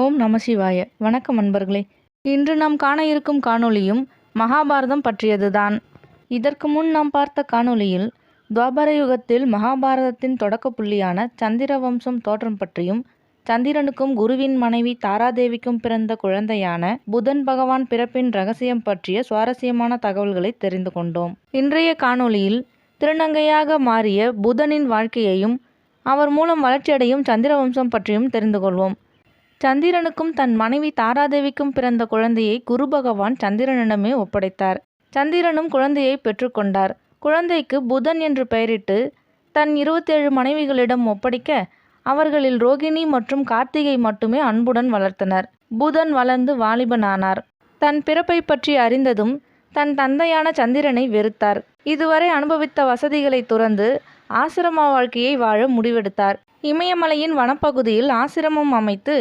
ஓம் நம சிவாய. வணக்கம் நண்பர்களே இன்று நாம் காண இருக்கும் காணொளியும் மகாபாரதம் பற்றியதுதான். இதற்கு முன் நாம் பார்த்த காணொளியில் துவாபர யுகத்தில் மகாபாரதத்தின் தொடக்க புள்ளியான சந்திர வம்சம் தோற்றம் பற்றியும் சந்திரனுக்கும் குருவின் மனைவி தாராதேவிக்கும் பிறந்த குழந்தையான புதன் பகவான் பிறப்பின் ரகசியம் பற்றிய சுவாரஸ்யமான தகவல்களை தெரிந்து கொண்டோம். இன்றைய காணொளியில் திருநங்கையாக மாறிய புதனின் வாழ்க்கையையும் அவர் மூலம் வளர்ச்சியடையும் சந்திர வம்சம் பற்றியும் தெரிந்து கொள்வோம். சந்திரனுக்கும் தன் மனைவி தாராதேவிக்கும் பிறந்த குழந்தையை குரு பகவான் சந்திரனிடமே ஒப்படைத்தார். சந்திரனும் குழந்தையை பெற்றுக்கொண்டார் குழந்தைக்கு புதன் என்று பெயரிட்டு தன் இருபத்தேழு மனைவிகளிடம் ஒப்படைக்க அவர்களில் ரோகிணி மற்றும் கார்த்திகை மட்டுமே அன்புடன் வளர்த்தனர். புதன் வளர்ந்து வாலிபனானார். தன் பிறப்பை பற்றி அறிந்ததும் தன் தந்தையான சந்திரனை வெறுத்தார். இதுவரை அனுபவித்த வசதிகளை துறந்து ஆசிரம வாழ்க்கையை வாழ முடிவெடுத்தார். இமயமலையின் வனப்பகுதியில் ஆசிரமம் அமைத்து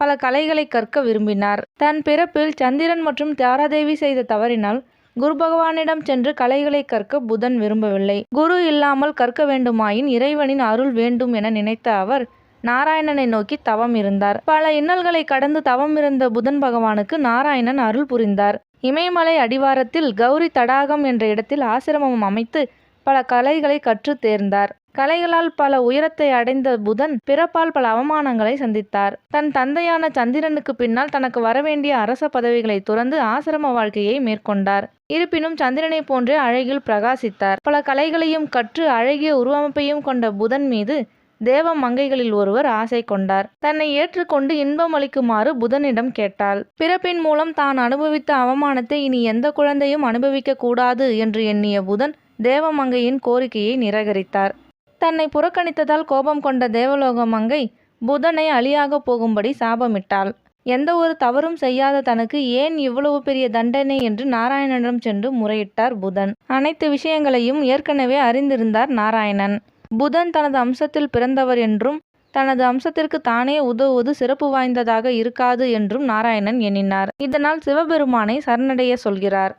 பல கலைகளை கற்க விரும்பினார். தன் பிறப்பில் சந்திரன் மற்றும் தாராதேவி செய்த தவறினால் குரு பகவானிடம் சென்று கலைகளை கற்க புதன் விரும்பவில்லை. குரு இல்லாமல் கற்க வேண்டுமாயின் இறைவனின் அருள் வேண்டும் என நினைத்த அவர் நாராயணனை நோக்கி தவம் இருந்தார். பல இன்னல்களை கடந்து தவம் இருந்த புதன் பகவானுக்கு நாராயணன் அருள் புரிந்தார். இமயமலை அடிவாரத்தில் கௌரி தடாகம் என்ற இடத்தில் ஆசிரமம் அமைத்து பல கலைகளை கற்றுத் தேர்ந்தார். கலைகளால் பல உயரத்தை அடைந்த புதன் பிறப்பால் பல அவமானங்களை சந்தித்தார். தன் தந்தையான சந்திரனுக்கு பின்னால் தனக்கு வரவேண்டிய அரச பதவிகளை துறந்து ஆசிரம வாழ்க்கையை மேற்கொண்டார். இருப்பினும் சந்திரனை போன்றே அழகில் பிரகாசித்தார். பல கலைகளையும் கற்று அழகிய உருவமைப்பையும் கொண்ட புதன் மீது தேவ மங்கைகளில் ஒருவர் ஆசை கொண்டார். தன்னை ஏற்றுக்கொண்டு இன்பம் அளிக்குமாறு புதனிடம் கேட்டாள். பிறப்பின் மூலம் தான் அனுபவித்த அவமானத்தை இனி எந்த குழந்தையும் அனுபவிக்க கூடாது என்று எண்ணிய புதன் தேவமங்கையின் கோரிக்கையை நிராகரித்தார். தன்னை புறக்கணித்ததால் கோபம் கொண்ட தேவலோக மங்கை புதனை அழியாக போகும்படி சாபமிட்டாள். எந்த ஒரு தவறும் செய்யாத தனக்கு ஏன் இவ்வளவு பெரிய தண்டனை என்று நாராயணனிடம் சென்று முறையிட்டார் புதன். அனைத்து விஷயங்களையும் ஏற்கனவே அறிந்திருந்தார் நாராயணன். புதன் தனது அம்சத்தில் பிறந்தவர் என்றும் தனது அம்சத்திற்கு தானே உதவுவது சிறப்பு வாய்ந்ததாக இருக்காது என்றும் நாராயணன் எண்ணினார். இதனால் சிவபெருமானை சரணடைய சொல்கிறார்.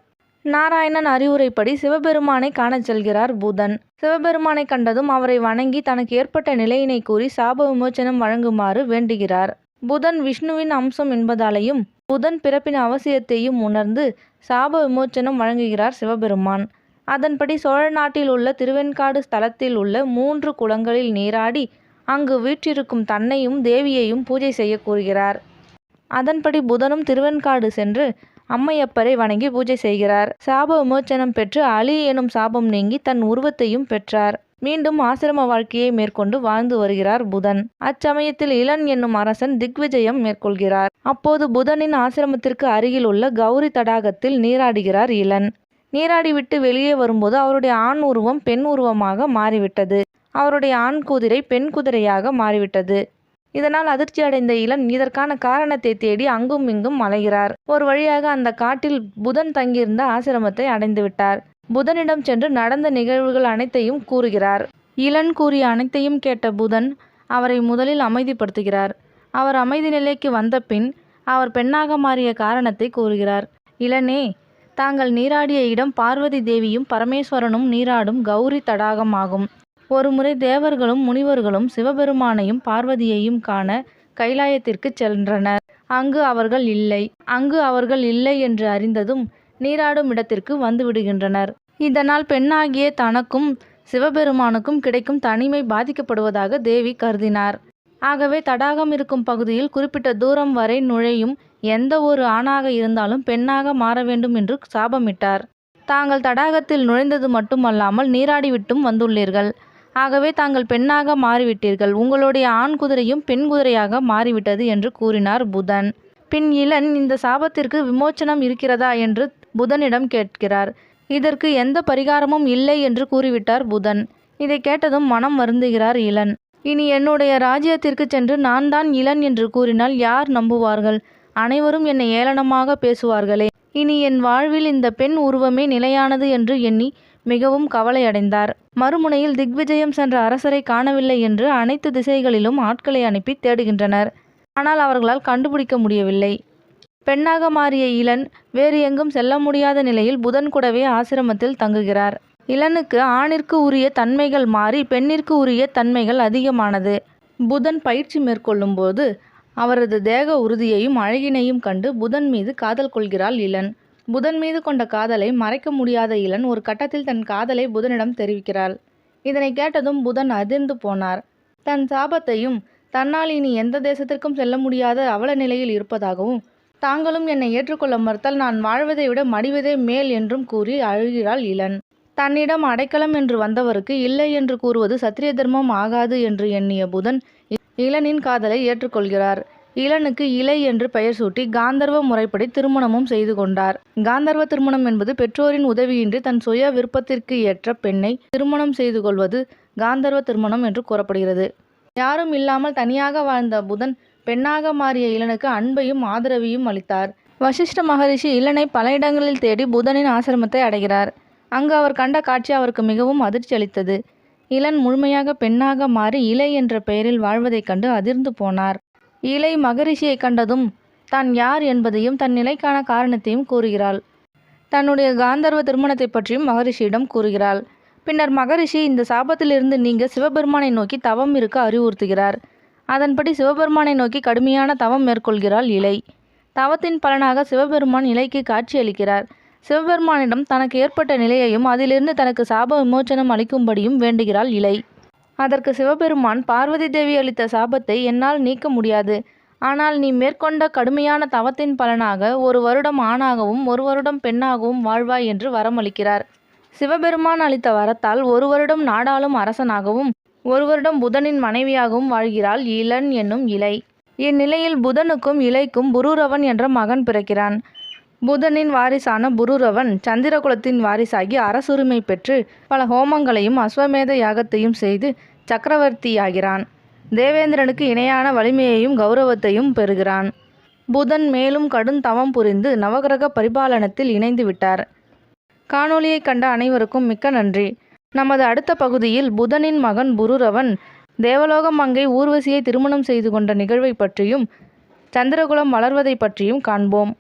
நாராயணன் அறிவுரைப்படி சிவபெருமானை காணச் செல்கிறார் புதன். சிவபெருமானை கண்டதும் அவரை வணங்கி தனக்கு ஏற்பட்ட நிலையினை கூறி சாப விமோச்சனம் வழங்குமாறு வேண்டுகிறார். புதன் விஷ்ணுவின் அம்சம் என்பதாலேயும் புதன் பிறப்பின் அவசியத்தையும் உணர்ந்து சாப விமோச்சனம் வழங்குகிறார் சிவபெருமான். அதன்படி சோழ நாட்டில் உள்ள திருவெண்காடு ஸ்தலத்தில் உள்ள மூன்று குளங்களில் நீராடி அங்கு வீற்றிருக்கும் தன்னையும் தேவியையும் பூஜை செய்ய கூறுகிறார். அதன்படி புதனும் திருவெண்காடு சென்று அம்மையப்பரை வணங்கி பூஜை செய்கிறார். சாப விமோச்சனம் பெற்று அலி எனும் சாபம் நீங்கி தன் உருவத்தையும் பெற்றார். மீண்டும் ஆசிரம வாழ்க்கையை மேற்கொண்டு வாழ்ந்து வருகிறார் புதன். அச்சமயத்தில் இளன் என்னும் அரசன் திக்விஜயம் மேற்கொள்கிறார். அப்போது புதனின் ஆசிரமத்திற்கு அருகில் உள்ள கௌரி தடாகத்தில் நீராடுகிறார் இளன். நீராடிவிட்டு வெளியே வரும்போது அவருடைய ஆண் உருவம் பெண் உருவமாக மாறிவிட்டது. அவருடைய ஆண் குதிரை பெண் குதிரையாக மாறிவிட்டது. இதனால் அதிர்ச்சி அடைந்த இளன் இதற்கான காரணத்தை தேடி அங்கும் இங்கும் அலைகிறார் ஒரு வழியாக அந்த காட்டில் புதன் தங்கியிருந்த ஆசிரமத்தை அடைந்துவிட்டார் புதனிடம் சென்று நடந்த நிகழ்வுகள் அனைத்தையும் கூறுகிறார். இளன் கூறிய அனைத்தையும் கேட்ட புதன் அவரை முதலில் அமைதிப்படுத்துகிறார். அவர் அமைதி நிலைக்கு வந்த பின் அவர் பெண்ணாக மாறிய காரணத்தை கூறுகிறார். இளனே தாங்கள் நீராடிய இடம் பார்வதி தேவியும் பரமேஸ்வரனும் நீராடும் கௌரி தடாகம் ஆகும். ஒருமுறை தேவர்களும் முனிவர்களும் சிவபெருமானையும் பார்வதியையும் காண கைலாயத்திற்கு சென்றனர். அங்கு அவர்கள் இல்லை. அங்கு அவர்கள் இல்லை என்று அறிந்ததும் நீராடும் இடத்திற்கு வந்துவிடுகின்றனர். இதனால் பெண்ணாகிய தனக்கும் சிவபெருமானுக்கும் கிடைக்கும் தனிமை பாதிக்கப்படுவதாக தேவி கருதினார். ஆகவே தடாகம் இருக்கும் பகுதியில் குறிப்பிட்ட தூரம் வரை நுழையும் எந்த ஒரு ஆணாக இருந்தாலும் பெண்ணாக மாற வேண்டும் என்று சாபமிட்டார். தாங்கள் தடாகத்தில் நுழைந்தது மட்டுமல்லாமல் நீராடிவிட்டும் வந்துள்ளீர்கள். ஆகவே தாங்கள் பெண்ணாக மாறிவிட்டீர்கள். உங்களுடைய ஆண் குதிரையும் பெண் குதிரையாக மாறிவிட்டது என்று கூறினார் புதன். பின் இளன் இந்த சாபத்திற்கு விமோச்சனம் இருக்கிறதா என்று புதனிடம் கேட்கிறார். இதற்கு எந்த பரிகாரமும் இல்லை என்று கூறிவிட்டார் புதன். இதை கேட்டதும் மனம் வருந்துகிறார் இளன். இனி என்னுடைய ராஜ்யத்திற்கு சென்று நான் தான் இளன் என்று கூறினால் யார் நம்புவார்கள்? அனைவரும் என்னை ஏளனமாக பேசுவார்களே. இனி என் வாழ்வில் இந்த பெண் உருவமே நிலையானது என்று எண்ணி மிகவும் கவலையடைந்தார். மறுமுனையில் திக்விஜயம் சென்ற அரசரை காணவில்லை என்று அனைத்து திசைகளிலும் ஆட்களை அனுப்பி தேடுகின்றனர். ஆனால் அவர்களால் கண்டுபிடிக்க முடியவில்லை. பெண்ணாக மாறிய இளன் வேறு எங்கும் செல்ல முடியாத நிலையில் புதன் கூடவே ஆசிரமத்தில் தங்குகிறார். இளனுக்கு ஆணிற்கு உரிய தன்மைகள் மாறி பெண்ணிற்கு உரிய தன்மைகள் அதிகமானது. புதன் பயிற்சி மேற்கொள்ளும் போது அவரது தேக உறுதியையும் அழகினையும் கண்டு புதன் மீது காதல் கொள்கிறாள் இளன். புதன் மீது கொண்ட காதலை மறைக்க முடியாத இளன் ஒரு கட்டத்தில் தன் காதலை புதனிடம் தெரிவிக்கிறாள். இதனை கேட்டதும் புதன் அதிர்ந்து போனார். தன் சாபத்தையும் தன்னால் இனி எந்த தேசத்திற்கும் செல்ல முடியாத அவல நிலையில் இருப்பதாகவும் தாங்களும் என்னை ஏற்றுக்கொள்ள மறுத்தால் நான் வாழ்வதை விட மடிவதே மேல் என்றும் கூறி அழுகிறாள் இளன். தன்னிடம் அடைக்கலம் என்று வந்தவருக்கு இல்லை என்று கூறுவது சத்திரிய தர்மம் ஆகாது என்று எண்ணிய புதன் இளனின் காதலை ஏற்றுக்கொள்கிறார். இளனுக்கு இலை என்று பெயர் சூட்டி காந்தர்வ முறைப்படி திருமணமும் செய்து கொண்டார். காந்தர்வ திருமணம் என்பது பெற்றோரின் உதவியின்றி தன் சுய விருப்பத்திற்கு ஏற்ற பெண்ணை திருமணம் செய்து கொள்வது காந்தர்வ திருமணம் என்று கூறப்படுகிறது. யாரும் இல்லாமல் தனியாக வாழ்ந்த புதன் பெண்ணாக மாறிய இளனுக்கு அன்பையும் ஆதரவையும் அளித்தார். வசிஷ்ட மகரிஷி இளனை பல இடங்களில் தேடி புதனின் ஆசிரமத்தை அடைகிறார். அங்கு அவர் கண்ட காட்சி அவருக்கு மிகவும் அதிர்ச்சி அளித்தது. இளன் முழுமையாக பெண்ணாக மாறி இலை என்ற பெயரில் வாழ்வதைக் கண்டு அதிர்ந்து போனார். இலை மகரிஷியை கண்டதும் தான் யார் என்பதையும் தன் நிலைக்கான காரணத்தையும் கூறுகிறாள். தன்னுடைய காந்தர்வ திருமணத்தை பற்றியும் மகரிஷியிடம் கூறுகிறாள். பின்னர் மகரிஷி இந்த சாபத்திலிருந்து நீங்க சிவபெருமானை நோக்கி தவம் இருக்க அறிவுறுத்துகிறார். அதன்படி சிவபெருமானை நோக்கி கடுமையான தவம் மேற்கொள்கிறாள் இலை. தவத்தின் பலனாக சிவபெருமான் இலைக்கு காட்சியளிக்கிறார் சிவபெருமானிடம் தனக்கு ஏற்பட்ட நிலையையும் அதிலிருந்து தனக்கு சாப விமோச்சனம் அளிக்கும்படியும் வேண்டுகிறாள் இலை. அதற்கு சிவபெருமான் பார்வதி தேவி அளித்த சாபத்தை என்னால் நீக்க முடியாது. ஆனால் நீ மேற்கொண்ட கடுமையான தவத்தின் பலனாக ஒரு வருடம் ஆணாகவும் ஒரு வருடம் பெண்ணாகவும் வாழ்வாய் என்று வரமளிக்கிறார். சிவபெருமான் அளித்த வரத்தால் ஒரு வருடம் நாடாளும் அரசனாகவும் ஒரு வருடம் புதனின் மனைவியாகவும் வாழ்கிறாள் இளன் என்னும் இலை. இந்நிலையில் புதனுக்கும் இலைக்கும் புரூரவன் என்ற மகன் பிறக்கிறான். புதனின் வாரிசான புரூரவன் சந்திரகுலத்தின் வாரிசாகி அரசுரிமை பெற்று பல ஹோமங்களையும் அஸ்வமேத யாகத்தையும் செய்து சக்கரவர்த்தியாகிறான். தேவேந்திரனுக்கு இணையான வலிமையையும் கௌரவத்தையும் பெறுகிறான். புதன் மேலும் கடும் தவம் புரிந்து நவகிரக பரிபாலனத்தில் இணைந்து விட்டார். காணொளியை கண்ட அனைவருக்கும் மிக்க நன்றி. நமது அடுத்த பகுதியில் புதனின் மகன் புருரவன் தேவலோக மங்கை ஊர்வசியை திருமணம் செய்து கொண்ட நிகழ்வை பற்றியும் சந்திரகுலம் வளர்வதை பற்றியும் காண்போம்.